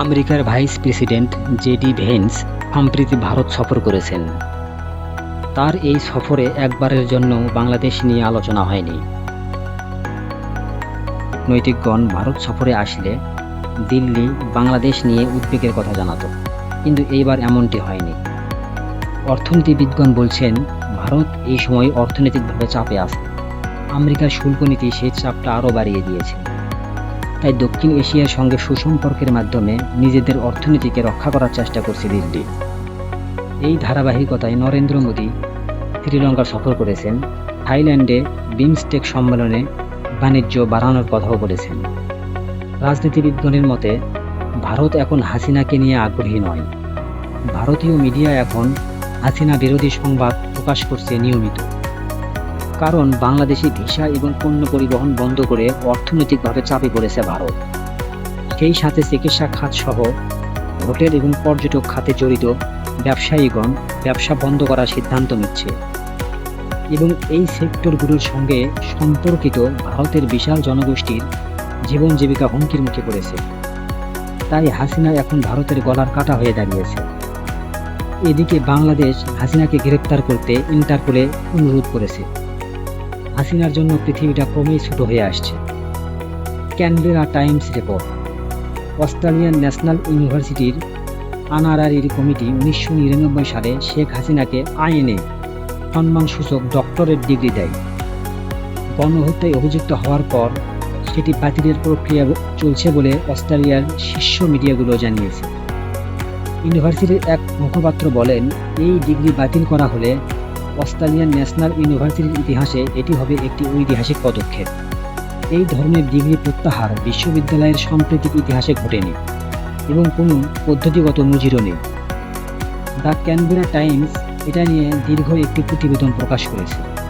আমেরিকার vice president JD veins সম্প্রতি ভারত সফর করেছেন। তার এই সফরে একবারের জন্য বাংলাদেশ নিয়ে আলোচনা হয়নি। নৈতিকগণ ভারত সফরে আসলে দিল্লি, বাংলাদেশ নিয়ে উদ্বেগের কথা জানাত, কিন্তু এইবার এমনটি হয়নি। অর্থনীতিবিদগণ বলছেন, ভারত এই সময় অর্থনৈতিকভাবে চাপে আছে। আমেরিকার শুল্ক নীতি সেই চাপটা আরও বাড়িয়ে দিয়েছে। তাই দক্ষিণ এশিয়ার সঙ্গে সুসম্পর্কের মাধ্যমে নিজেদের অর্থনীতিকে রক্ষা করার চেষ্টা করছে দিল্লি। এই ধারাবাহিকতায় নরেন্দ্র মোদী শ্রীলঙ্কা সফর করেছেন। থাইল্যান্ডে বিমস্টেক সম্মেলনে বাণিজ্য বাড়ানোর কথাও বলেছেন। রাজনীতিবিদগণের মতে, ভারত এখন হাসিনাকে নিয়ে আগ্রহী নয়। ভারতীয় মিডিয়া এখন হাসিনা বিরোধী সংবাদ প্রকাশ করছে নিয়মিত। কারণ বাংলাদেশি ভিসা এবং পণ্য পরিবহন বন্ধ করে অর্থনৈতিকভাবে চাপে পড়েছে ভারত। সেই সাথে চিকিৎসা খাত সহ হোটেল এবং পর্যটক খাতে জড়িত ব্যবসায়ীগণ ব্যবসা বন্ধ করার সিদ্ধান্ত নিচ্ছে। এবং এই সেক্টরগুলোর সঙ্গে সম্পর্কিত ভারতের বিশাল জনগোষ্ঠীর জীবন জীবিকা হুমকির মুখে পড়েছে। তাই হাসিনা এখন ভারতের গলার কাটা হয়ে দাঁড়িয়েছে। এদিকে বাংলাদেশ হাসিনাকে গ্রেপ্তার করতে ইন্টারপোলে অনুরোধ করেছে। হাসিনার জন্য পৃথিবীটা ক্রমেই ছোট হয়ে আসছে। Canberra Times report. Australian National ইউনিভার্সিটির আনারারির কমিটি উনিশশো নিরানব্বই সালে শেখ হাসিনাকে আইনে সম্মানসূচক ডক্টরেট ডিগ্রি দেয়। গণহত্যায় অভিযুক্ত হওয়ার পর সেটি বাতিলের প্রক্রিয়া চলছে বলে অস্ট্রেলিয়ার শীর্ষ মিডিয়াগুলো জানিয়েছে। ইউনিভার্সিটির এক মুখপাত্র বলেন, এই ডিগ্রি বাতিল করা হলে অস্ট্রেলিয়ান ন্যাশনাল ইউনিভার্সিটির ইতিহাসে এটি হবে একটি ঐতিহাসিক পদক্ষেপ। এই ধরনের ডিগ্রি প্রত্যাহার বিশ্ববিদ্যালয়ের সাম্প্রতিক ইতিহাসে ঘটেনি এবং কোনো পদ্ধতিগত নজিরও নেই। দ্য ক্যানবেরা টাইমস এটা নিয়ে দীর্ঘ একটি প্রতিবেদন প্রকাশ করেছে।